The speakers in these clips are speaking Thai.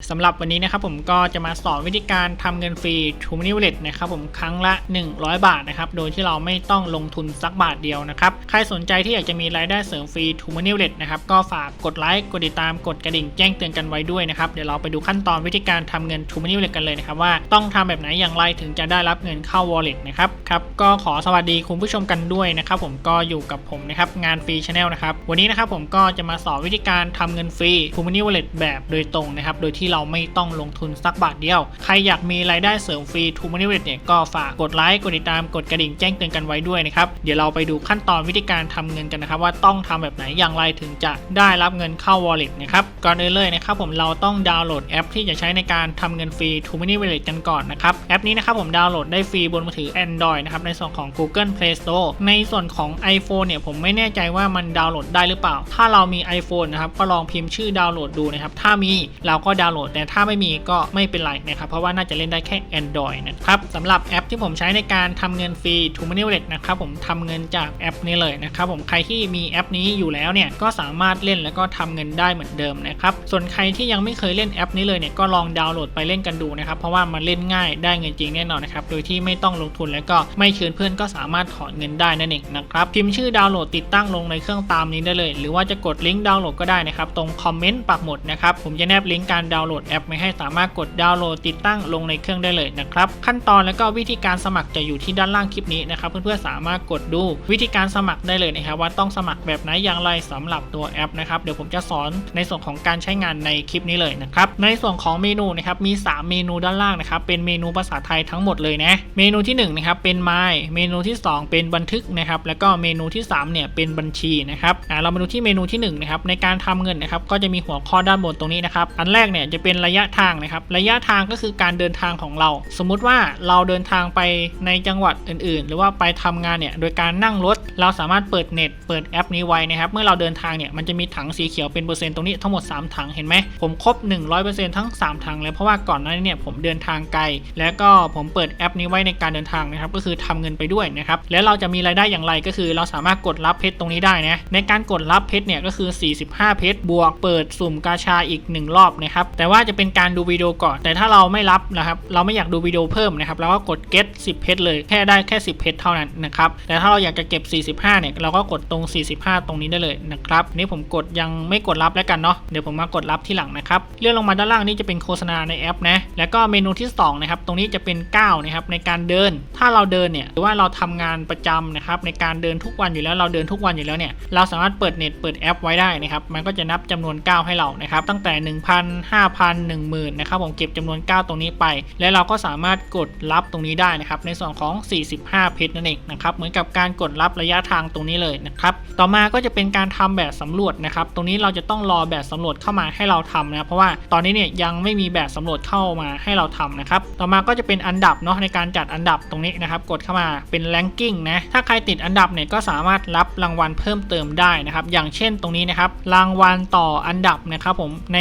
สำหรับวันนี้นะครับผมก็จะมาสอนวิธีการทำเงินฟรี t o m o n e y Wallet นะครับผมครั้งละ 100 บาทนะครับโดยที่เราไม่ต้องลงทุนสักบาทเดียวนะครับใครสนใจที่อยากจะมีรายได้เสริมฟรี t o m o n e y Wallet นะครับก็ฝากกดไลค์กดติดตามกดกระดิ่งแจ้งเตือนกันไว้ด้วยนะครับเดี๋ยวเราไปดูขั้นตอนวิธีการทำเงิน t o m o n e y Wallet กันเลยนะครับว่าต้องทำแบบไหนอย่างไรถึงจะได้รับเงินเข้า Wallet นะครับครับก็ขอสวัสดีคุณผู้ชมกันด้วยนะครับผมก็อยู่กับผมนะครับงานฟรีชาแนลนะครับวันนี้นะครับผมก็จะมาสอนวิธีการทำเงินฟรี t o m o n e y Wallet แบบโดยตรงนะครับโดยที่เราไม่ต้องลงทุนสักบาทเดียว ใครอยากมีรายได้เสริมฟรี t o m o n e y Wallet เนี่ยก็ฝากกดไลค์กดติดตามกดกระดิ่งแจ้งเตือนกันไว้ด้วยนะครับ เดี๋ยวเราไปดูขั้นตอนวิธีการทำเงินกันนะครับ ว่าต้องทำแบบไหนอย่างไรถึงจะได้รับเงินเข้า Wallet นะครับก่อนอื่นเลยนะครับผมเราต้องดาวน์โหลดแอป ที่จะใช้ในการทำเงินฟรี t o m o n e y Wallet กันก่อนนะครับแอปนี้นะครับผมดาวน์โหลดได้ฟรีบนมือถือ Android นะครับในส่วนของ Google Play Store ในส่วนของ iPhone เนี่ยผมไม่แน่ใจว่ามันดาวน์โหลดได้หรือเปล่า ถ้าเรามี iPhone นะครับก็ลองพิมพ์ชื่อดาวน์โหลดดูนะครับถ้ามีเราก็ดาวน์โหลดแต่ถ้าไม่มีก็ไม่เป็นไรนะครับเพราะว่าน่าจะเล่นได้แค่ Android นะครับสำหรับแอปที่ผมใช้ในการทำเงินฟรี t o m o n e y Wallet นะครับผมทำเงินจากแอปนี้เลยนะครับผมใครที่มีแอปนี้อยู่แล้วเนี่ยก็สามารถเล่นแล้วก็ทำเงินได้เหมือนเดิมนะครับส่วนใครที่ยังไม่เคยเล่นแอปนี้เลยเนี่ยก็ลองดาวน์โหลดไปเล่นกันดูนะครับเพราะว่ามันเล่นง่ายได้เงินจริงแน่นอนนะครับโดยที่ไม่ต้องลงทุนแล้วก็ไม่เชิญเพื่อนก็สามารถถอนเงินได้นั่นเองนะครับพิมพ์ชื่อดาวน์โหลดติดตั้งลงในเครื่องตามนี้ได้เลย หรือว่าจะกดลิงก์ดาวน์โหลดก็ได้นะครับตรงคอมเมนต์ปักหมุดนะครับผมจะแนบลิงก์การดาวน์โหลดแอปไว้ให้สามารถกดดาวน์โหลดติดตั้งลงในเครื่องได้เลยนะครับขั้นตอนแล้วก็วิธีการสมัครจะอยู่ที่ด้านล่างคลิปนี้นะครับเพื่อนๆสามารถกดดูวิธีการสมัครได้เลยนะครับว่าต้องสมัครแบบไหนอย่างไรสำหรับตัวแอปนะครับเดี๋ยวผมจะสอนในส่วนของการใช้งานในคลิปนี้เลยนะครับในส่วนของเมนูนะครับมี 3 เมนูด้านล่างนะครับเป็นเมนูภาษาไทยทั้งหมดเลยนะเมนูที่1นะครับเป็น My เมนูที่ 2 เป็นบันทึกนะครับแล้วก็เมนูที่3เนี่ยเป็นบัญชีนะครับอ่าเรามาดูที่เมนูที่1นะครับในการทำเงินนะครับก็จะมีหัวข้อด้านบนตรงนี้นะครับอันแรกเนี่ยจะเป็นระยะทางนะครับ ระยะทางก็คือการเดินทางของเรา สมมุติว่าเราเดินทางไปในจังหวัดอื่น ๆ หรือว่าไปทำงานเนี่ยโดยการนั่งรถ เราสามารถเปิดเน็ตเปิดแอปนี้ไว้นะครับ เมื่อเราเดินทางเนี่ยมันจะมีถังสีเขียวเป็นเปอร์เซ็นต์ตรงนี้ทั้งหมด 3 ถังเห็นไหมผมครบ 100%ทั้ง 3 ถังเลยเพราะว่าก่อนหน้านี้เนี่ยผมเดินทางไกล แล้วก็ผมเปิดแอปนี้ไว้ในการเดินทางนะครับก็คือทำเงินไปด้วยนะครับแล้วเราจะมีรายได้อย่างไรก็คือเราสามารถกดรับเพชรตรงนี้ได้นะในการกดรับเพชรเนี่ยก็คือ 45 เพชรบวกเปิดสุ่มกาชาอีก 1 รอบนะครับแต่ว่าจะเป็นการดูวิดีโอก่อน แต่ถ้าเราไม่รับนะครับ เราไม่อยากดูวิดีโอเพิ่มนะครับเราก็กด get 10เพชรเลยแค่ได้แค่ 10เพชรเท่านั้นนะครับ แต่ถ้าเราอยากจะเก็บ 45 เนี่ย เราก็กดตรง 45 ตรงนี้ได้เลยนะครับ นี่ผมกดยังไม่กดรับแล้วกันเนาะ เดี๋ยวผมมากดรับที่หลังนะครับ เลื่อนลงมาด้านล่างนี่จะเป็นโฆษณาในแอปนะ แล้วก็เมนูที่2นะครับ ตรงนี้จะเป็น9นะครับในการเดิน ถ้าเราเดินเนี่ย หรือว่าเราทำงานประจำนะครับในการเดินทุกวันอยู่แล้ว เราเดินทุกวันอยู่แล้วเนี่ย เราสามารถเปิดเน็ตเปิดแอปไว้ได้นะครับ มันก็จะนับจำนวน 9 ให้เรา นะครับ ตั้งแต่ 1,000 5,000 10,000นะครับผมเก็บจำนวน 9 ตรงนี้ไป แล้วเราก็สามารถกดรับตรงนี้ได้นะครับในส่วนของ 45 เพชรนั่นเองนะครับเหมือนกับการกดรับระยะทางตรงนี้เลยนะครับต่อมาก็จะเป็นการทำแบบสำรวจนะครับตรงนี้เราจะต้องรอแบบสำรวจเข้ามาให้เราทำนะเพราะว่าตอนนี้เนี่ยยังไม่มีแบบสำรวจเข้ามาให้เราทำนะครับต่อมาก็จะเป็นอันดับเนาะในการจัดอันดับตรงนี้นะครับกดเข้ามาเป็น ranking นะถ้าใครติดอันดับเนี่ยก็สามารถรับรางวัลเพิ่มเติมได้นะครับอย่างเช่นตรงนี้นะครับรางวัลต่ออันดับนะครับผมใน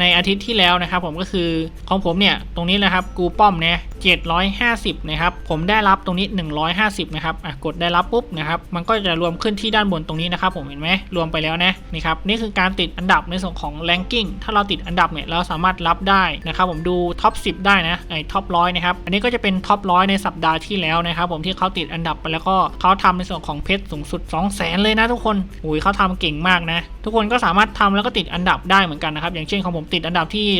ในอาทิตย์ที่แล้วนะครับผมก็คือของผมเนี่ยตรงนี้เลยครับกูป้อมเนี่ย750นะครับผมได้รับตรงนี้150นะครับอะกดได้รับปุ๊บนะครับมันก็จะรวมขึ้นที่ด้านบนตรงนี้นะครับผมเห็นไหมรวมไปแล้วนะนี่ครับนี่คือการติดอันดับในส่วนของ ranking ถ้าเราติดอันดับเนี่ยเราสามารถรับได้นะครับผมดูท็อป10 ได้นะไอ้ท็อปร้อยนะครับอันนี้ก็จะเป็นท็อปร้อยในสัปดาห์ที่แล้วนะครับผมที่เขาติดอันดับไปแล้วก็เขาทำในส่วนของเพชรสูงสุด 2 0 0แสนเลยนะทุกคนอุ้ยเขาทำเก่งมากนะ ทุกคนก็สามารถทำแล้วก็ติดอันดับได้เหมือนกันนะครับอย่างเช่นของผมติดอันดับที่ที่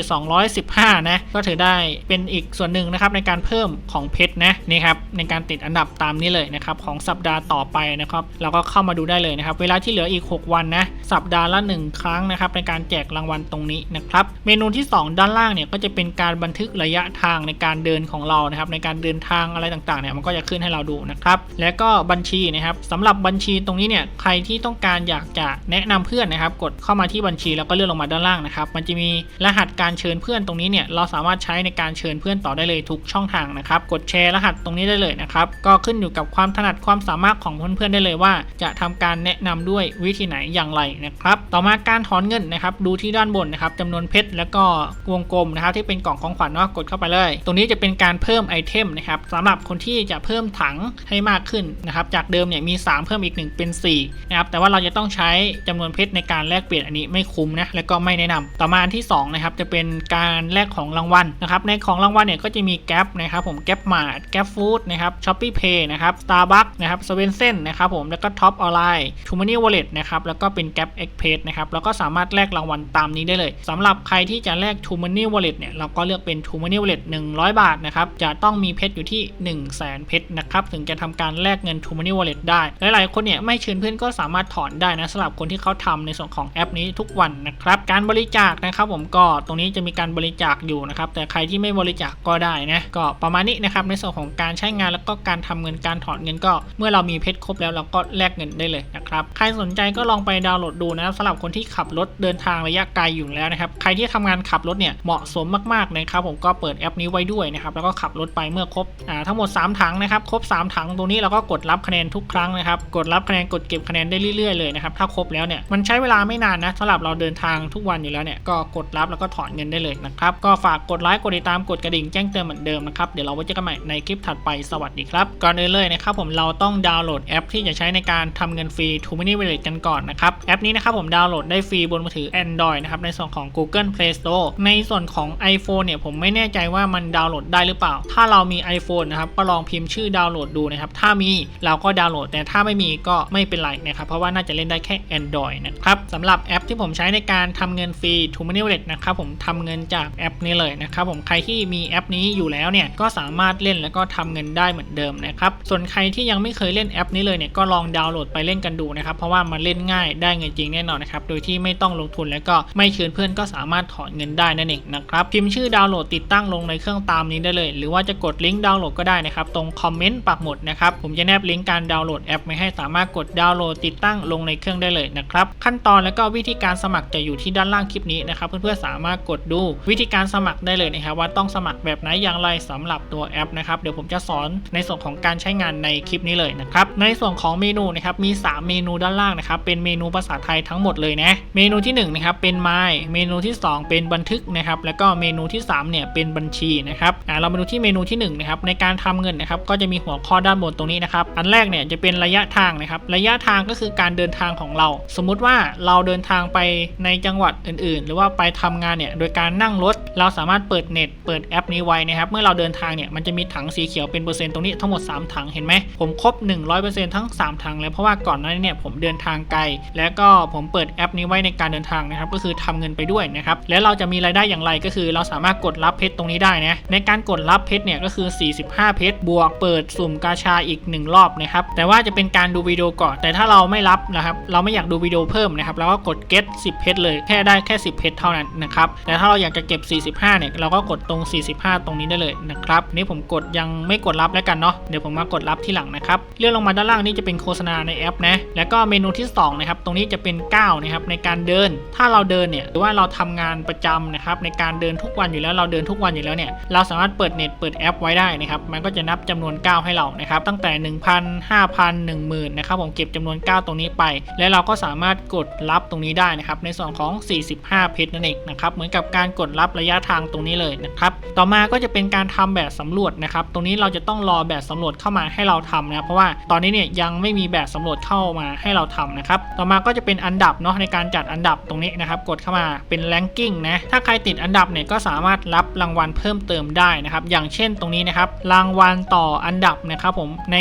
215 นะ ก็ถือได้เป็นอีกส่วนหนึ่งนะครับในการเพิ่มของเพชรนะนี่ครับในการติดอันดับตามนี้เลยนะครับของสัปดาห์ต่อไปนะครับเราก็เข้ามาดูได้เลยนะครับ เวลาที่เหลืออีก 6 วันนะสัปดาห์ละ 1 ครั้งนะครับในการแจกรางวัลตรงนี้นะครับเมนูที่ 2 ด้านล่างเนี่ยก็จะเป็นการบันทึกระยะทางในการเดินของเรานะครับในการเดินทางอะไรต่างๆเนี่ยมันก็จะขึ้นให้เราดูนะครับแล้วก็บัญชีนะครับสำหรับบัญชีตรงนี้เนี่ยใครที่ต้องการอยากจะแนะนำเพื่อนนะครับ กดเข้ามาที่บัญชีแล้วก็เลื่อนลงมาด้านล่างนะครับมันจะมีรหัสการเชิญเพื่อนตรงนี้เนี่ยเราสามารถใช้ในการเชิญเพื่อนต่อได้เลยทุกช่องทางนะครับกดแชร์รหัสตรงนี้ได้เลยนะครับก็ขึ้นอยู่กับความถนัดความสามารถของเพื่อนๆได้เลยว่า จะทำการแนะนำด้วยวิธีไหนอย่างไรนะครับต่อมาการถอนเงินนะครับดูที่ด้านบนนะครับจำนวนเพชรแล้วก็วงกลมนะครับที่เป็นกล่องของขวัญเนาะกดเข้าไปเลย ตรงนี้จะเป็นการเพิ่มไอเทมนะครับสำหรับคนที่จะเพิ่มถังให้มากขึ้นนะครับจากเดิมเนี่ยมี 3 เพิ่มอีก 1 เป็น 4 นะครับแต่ว่าเราจะต้องใช้จำนวนเพชรในการแลกเปลี่ยนอันนี้ไม่คุ้มนะแล้วก็ไม่แนะนำต่อมาที่2นะครับจะเป็นการแลกของรางวัลนะครับในของรางวัลเนี่ยก็จะมีแก๊ปนะครับผมแก๊ปมาร์ทแก๊ปฟู้ดนะครับช้อปปี้เพย์นะครับสตาร์บัคนะครับสเวนเซนนะครับผมแล้วก็ท็อปออนไลน์ทูมานี่วอลเล็ตนะครับแล้วก็เป็นแก๊ปเอ็กเพสนะครับแล้วก็สามารถแลกรางวัลตามนี้ได้เลยสำหรับใครที่จะแลกทูมานี่วอลเล็ตเนี่ยเราก็เลือกเป็นทูมานี่วอลเล็ต100บาทนะครับจะต้องมีเพชรอยู่ที่1 0 0 0 0แสนเพชรนะครับถึงจะทำการแลกเงินทูมานี่วอลเล็ตได้ หลายๆ คนเนี่ยไม่เชิญเพื่อนก็สามารถถอนได้นะสำหรับคนที่เขาทำในส่วนของแอปนี้ทุกวันนะครับการบริจาคนะครับผมก็ตรงนี้จะมีการบริจาคอยู่นะครับแต่ใครที่ไม่บริจาคก็ได้นะก็ประมาณนี้นะครับในส่วนของการใช้งานแล้วก็การทำเงินการถอนเงินก็ เมื่อเรามีเพชรครบแล้วเราก็แลกเงินได้เลยนะครับใครสนใจก็ลองไปดาวน์โหลดดูนะครับสำหรับคนที่ขับรถเดินทางระยะไกลอยู่แล้วนะครับใครที่ทำงานขับรถเนี่ยเหมาะสมมากๆนะครับผมก็เปิดแอปนี้ไว้ด้วยนะครับแล้วก็ขับรถไปเมื่อครบอ่าทั้งหมด 3 ถังนะครับครบ 3 ถังตรงนี้เราก็กดรับคะแนนทุกครั้งนะครับกดรับคะแนนกดเก็บคะแนนได้เรื่อยๆเลยนะครับถ้าครบแล้วเนี่ยมันใช้เวลาไม่นานนะสำหรับเราเดินทางทุกวันอยู่แล้วเนี่ยก็กดรับแล้วก็ถอนเงินได้เลยนะครับ ก็ฝากกดไลค์กดติดตามกดกระดิ่งแจ้งเตือนเหมือนเดิมนะครับ เดี๋ยวเราไว้เจอกันใหม่ในคลิปถัดไปสวัสดีครับ ก่อนอื่นเลยนะครับผมเราต้องดาวน์โหลดแอปที่จะใช้ในการทำเงินฟรี t o m a n y Wallet กันก่อนนะครับ แอปนี้นะครับผมดาวน์โหลดได้ฟรีบนมือถือ Android นะครับในส่วนของ Google Play Store ในส่วนของ iPhone เนี่ยผมไม่แน่ใจว่ามันดาวน์โหลดได้หรือเปล่า ถ้าเรามี iPhone นะครับก็ลองพิมพ์ชื่อดาวน์โหลดดูนะครับถ้ามีเราก็ดาวน์โหลด แต่ถ้าไม่มีก็ไม่เป็นไรนะครับเพราะว่าน่าจะเล่นได้แค่ Android นะครับสำหรับแอปที่ผมใช้ในการทำเงินฟรี t o m a n y Wallet นะครับผมทำเงินจากแอปนี้เลยนะครับผมใครที่มีแอปนี้อยู่แล้วเนี่ยก็สามารถเล่นแล้วก็ทำเงินได้เหมือนเดิมนะครับส่วนใครที่ยังไม่เคยเล่นแอปนี้เลยเนี่ยก็ลองดาวน์โหลดไปเล่นกันดูนะครับเพราะว่ามันเล่นง่ายได้เงินจริงแน่นอนนะครับโดยที่ไม่ต้องลงทุนแล้วก็ไม่เชิญเพื่อนก็สามารถถอนเงินได้นั่นเองนะครับพิมพ์ชื่อดาวน์โหลดติดตั้งลงในเครื่องตามนี้ได้เลย หรือว่าจะกดลิงก์ดาวน์โหลดก็ได้นะครับตรงคอมเมนต์ปักหมุดนะครับผมจะแนบลิงก์การดาวน์โหลดแอปไว้ให้สามารถกดดาวน์โหลดติดตั้งลงในเครื่องได้เลยนะครับขั้นตอนแล้วก็วิธีการสมัครจะอยู่ที่ด้านล่างคลิปนี้นะครับเพื่อนๆสามารถกดดูวิธีการสมัครได้เลยนะครับว่าต้องสมัครแบบไหนอย่างไรสำหรับตัวแอปนะครับเดี๋ยวผมจะสอนในส่วนของการใช้งานในคลิปนี้เลยนะครับในส่วนของเมนูนะครับมี 3 เมนูด้านล่างนะครับเป็นเมนูภาษาไทยทั้งหมดเลยนะเมนูที่1นะครับเป็น My เมนูที่ 2 เป็นบันทึกนะครับแล้วก็เมนูที่3เนี่ยเป็นบัญชีนะครับอ่าเรามาดูที่เมนูที่1นะครับในการทำเงินนะครับก็จะมีหัวข้อด้านบนตรงนี้นะครับอันแรกเนี่ยจะเป็นระยะทางนะครับระยะทางก็คือการเดินทางของเรา สมมุติว่าเราเดินทางไปในจังหวัดอื่น ๆ หรือว่าไปทำงานเนี่ยโดยการนั่งรถเราสามารถเปิดเน็ตเปิดแอปนี้ไว้นะครับเมื่อเราเดินทางเนี่ยมันจะมีถังสีเขียวเป็นเปอร์เซ็นต์ตรงนี้ทั้งหมด 3 ถังเห็นไหมผมครบ 100%ทั้ง 3 ถังแล้วเพราะว่าก่อนหน้านี้เนี่ยผมเดินทางไกล แล้วก็ผมเปิดแอปนี้ไว้ในการเดินทางนะครับก็คือทำเงินไปด้วยนะครับแล้วเราจะมีรายได้อย่างไรก็คือ เราสามารถกดรับเพชรตรงนี้ได้นะในการกดรับเพชรเนี่ยก็คือ 45 เพชรบวกเปิดสุ่มกาชาอีก 1 รอบนะครับแต่ว่าจะเป็นการดูวิดีโอก่อน แต่ถ้าเราไม่รับนะครับเราไม่อยากดูวิดีโอเพิ่มนะครับเราก็กด get 10 เพชรเลยแค่ได้แค่ 10 เพชรเท่านั้นนะครับแต่ถ้าเราอยากจะเก็บ 45 เนี่ย เราก็กดตรง 45 ตรงนี้ได้เลยนะครับ นี่ผมกดยังไม่กดรับแล้วกันเนาะ เดี๋ยวผมมากดรับที่หลังนะครับ เลื่อนลงมาด้านล่างนี่จะเป็นโฆษณาในแอปนะ แล้วก็เมนูที่2นะครับ ตรงนี้จะเป็น9นะครับในการเดิน ถ้าเราเดินเนี่ย หรือว่าเราทำงานประจำนะครับในการเดินทุกวันอยู่แล้ว เราเดินทุกวันอยู่แล้วเนี่ย เราสามารถเปิดเน็ตเปิดแอปไว้ได้นะครับ มันก็จะนับจำนวน 9 ให้เรา นะครับ ตั้งแต่ 1,000 5,000 10,000นะครับ ผมเก็บจำนวน 9 ตรงนี้ไป แล้วเราก็สามารถกดรับตรงนี้ได้นะครับ ในส่วนของ 45 เพชรนั่นเองนะครับเหมือนกับการกดรับระยะทางตรงนี้เลยนะครับ ต่อมาก็จะเป็นการทำแบบสำรวจนะครับ ตรงนี้เราจะต้องรอแบบสำรวจเข้ามาให้เราทำนะ เพราะว่าตอนนี้เนี่ยยังไม่มีแบบสำรวจเข้ามาให้เราทำนะครับ ต่อมาก็จะเป็นอันดับเนาะในการจัดอันดับตรงนี้นะครับ กดเข้ามาเป็นแลนกิ้งนะ ถ้าใครติดอันดับเนี่ยก็สามารถรับรางวัลเพิ่มเติมได้นะครับ อย่างเช่นตรงนี้นะครับ รางวัลต่ออันดับนะครับผม ใน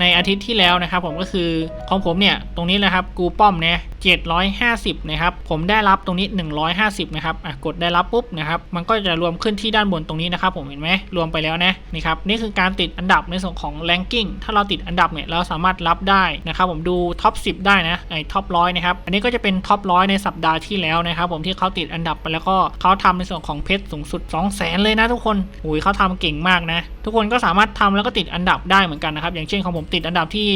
ในอาทิตย์ที่แล้วนะครับ ผมก็คือของผมเนี่ยตรงนี้เลยครับ กูป้อมเนี่ย750 นะครับ ผมได้รับตรงนี้ 150 นะครับอะกดได้รับปุ๊บนะครับมันก็จะรวมขึ้นที่ด้านบนตรงนี้นะครับผมเห็นไหมรวมไปแล้วนะนี่ครับนี่คือการติดอันดับในส่วนของแรงกิ้งถ้าเราติดอันดับเนี่ยเราสามารถรับได้นะครับผมดูท็อป10 ได้นะไอ้ท็อปร้อยนะครับอันนี้ก็จะเป็นท็อปร้อยในสัปดาห์ที่แล้วนะครับผมที่เขาติดอันดับไปแล้วก็เขาทำในส่วนของเพชรสูงสุด 2 0 0 0 0 0เลยนะทุกคนอุ้ยเขาทำเก่งมากนะทุกคนก็สามารถทำแล้วก็ติดอันดับได้เหมือนกันนะครับ อย่างเช่นของผมติดอันดับที่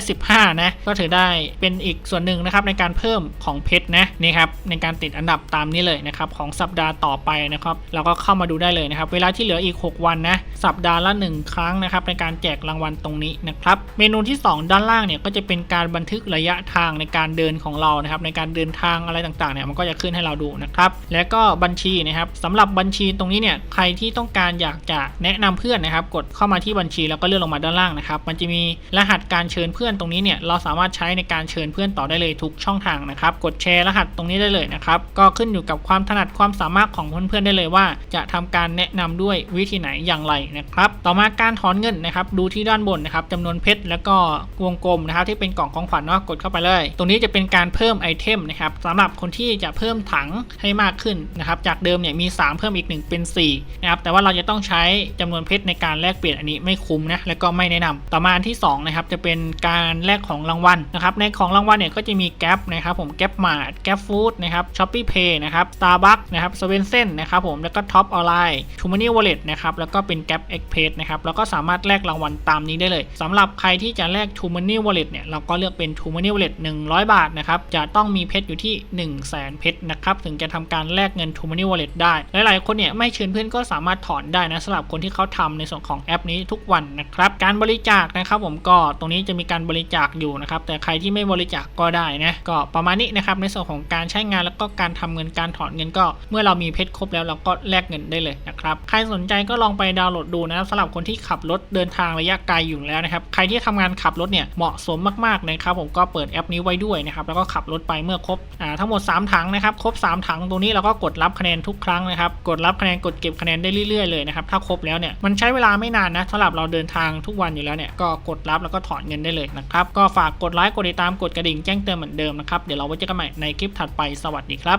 215 นะ ก็ถือได้เป็นอีกส่วนหนึ่งนะครับในการเพิ่มของเพชรนะนี่ครับในการติดอันดับตามนี้เลยนะครับของสัปดาห์ต่อไปนะครับเราก็เข้ามาดูได้เลยนะครับ เวลาที่เหลืออีก 6 วันนะสัปดาห์ละ 1 ครั้งนะครับในการแจกรางวัลตรงนี้นะครับเมนูที่ 2 ด้านล่างเนี่ยก็จะเป็นการบันทึกระยะทางในการเดินของเรานะครับในการเดินทางอะไรต่างๆเนี่ยมันก็จะขึ้นให้เราดูนะครับแล้วก็บัญชีนะครับสำหรับบัญชีตรงนี้เนี่ยใครที่ต้องการอยากจะแนะนำเพื่อนนะครับ กดเข้ามาที่บัญชีแล้วก็เลื่อนลงมาด้านล่างนะครับ มันจะมีรหัสการเชิญเพื่อนตรงนี้เนี่ยเราสามารถใช้ในการเชิญเพื่อนต่อได้เลยทุกช่องทางนะครับ กดแชร์รหัสตรงนี้ได้เลยนะครับ ก็ขึ้นอยู่กับความถนัดความสามารถของเพื่อนๆได้เลยว่า จะทำการแนะนำด้วยวิธีไหนอย่างไรนะครับ ต่อมาการถอนเงินนะครับ ดูที่ด้านบนนะครับจำนวนเพชรแล้วก็วงกลมนะครับ ที่เป็นกล่องของขวัญเนาะกดเข้าไปเลย ตรงนี้จะเป็นการเพิ่มไอเทมนะครับสำหรับคนที่จะเพิ่มถังให้มากขึ้นนะครับ จากเดิมเนี่ยมี 3 เพิ่มอีก 1 เป็น4นะครับแต่ว่าเราจะต้องใช้จำนวนเพชรในการแลกเปลี่ยนอันนี้ไม่คุ้มนะแล้วก็ไม่แนะนำต่อมาอันที่2นะครับจะเป็นการแลกของรางวัลนะครับในของรางวัลเนี่ยก็จะมีแก๊ปนะครับผมแก๊ปมาร์ทแก๊ปฟู้ดนะครับช้อปปี้เพย์นะครับสตาร์บัคนะครับสเวนเซนนะครับผมแล้วก็ท็อปออนไลน์ทูมานี่วอลเล็ตนะครับแล้วก็เป็นแก๊ปเอ็กเพสนะครับแล้วก็สามารถแลกรางวัลตามนี้ได้เลยสำหรับใครที่จะแลกทูมานี่วอลเล็ตเนี่ยเราก็เลือกเป็นทูมานี่วอลเล็ต100บาทนะครับจะต้องมีเพชรอยู่ที่1 0 0 0 0แสนเพชรนะครับถึงจะทำการแลกเงินทูมานี่วอลเล็ตได้หลายๆคนเนี่ยไม่เชิญเพื่อนก็สามารถถอนได้นะสำหรับคนที่เขาทำในส่วนของแอปนี้ทุกวันนะครับ การบริจาคนะครับผมก็ตรงนี้จะมีการบริจาคอยู่นะครับ แต่ใครที่ไม่บริจาคก็ได้นะก็ประมาณนี้นะครับในส่วนของการใช้งานแล้วก็การทำเงินการถอนเงินก็ เมื่อเรามีเพชรครบแล้วเราก็แลกเงินได้เลยนะครับใครสนใจก็ลองไปดาวน์โหลดดูนะครับสำหรับคนที่ขับรถเดินทางระยะไกลอยู่แล้วนะครับใครที่ทำงานขับรถเนี่ยเหมาะสมมากๆนะครับผมก็เปิดแอปนี้ไว้ด้วยนะครับแล้วก็ขับรถไปเมื่อครบอ่าทั้งหมด 3 ถังนะครับครบ 3 ถังตรงนี้เราก็กดรับคะแนนทุกครั้งนะครับกดรับคะแนนกดเก็บคะแนนได้เรื่อยๆเลยนะครับถ้าครบแล้วเนี่ยมันใช้เวลาไม่นานนะสำหรับเราเดินทางทุกวันอยู่แล้วเนี่ยก็กดรับแล้วก็ถอนเงินได้เลยนะครับ ก็ฝากกดไลค์กดติดตามกดกระดิ่งแจ้งเตือนเหมือนเดิมนะครับ เดี๋ยวเราไว้เจอกันใหม่ในคลิปถัดไปสวัสดีครับ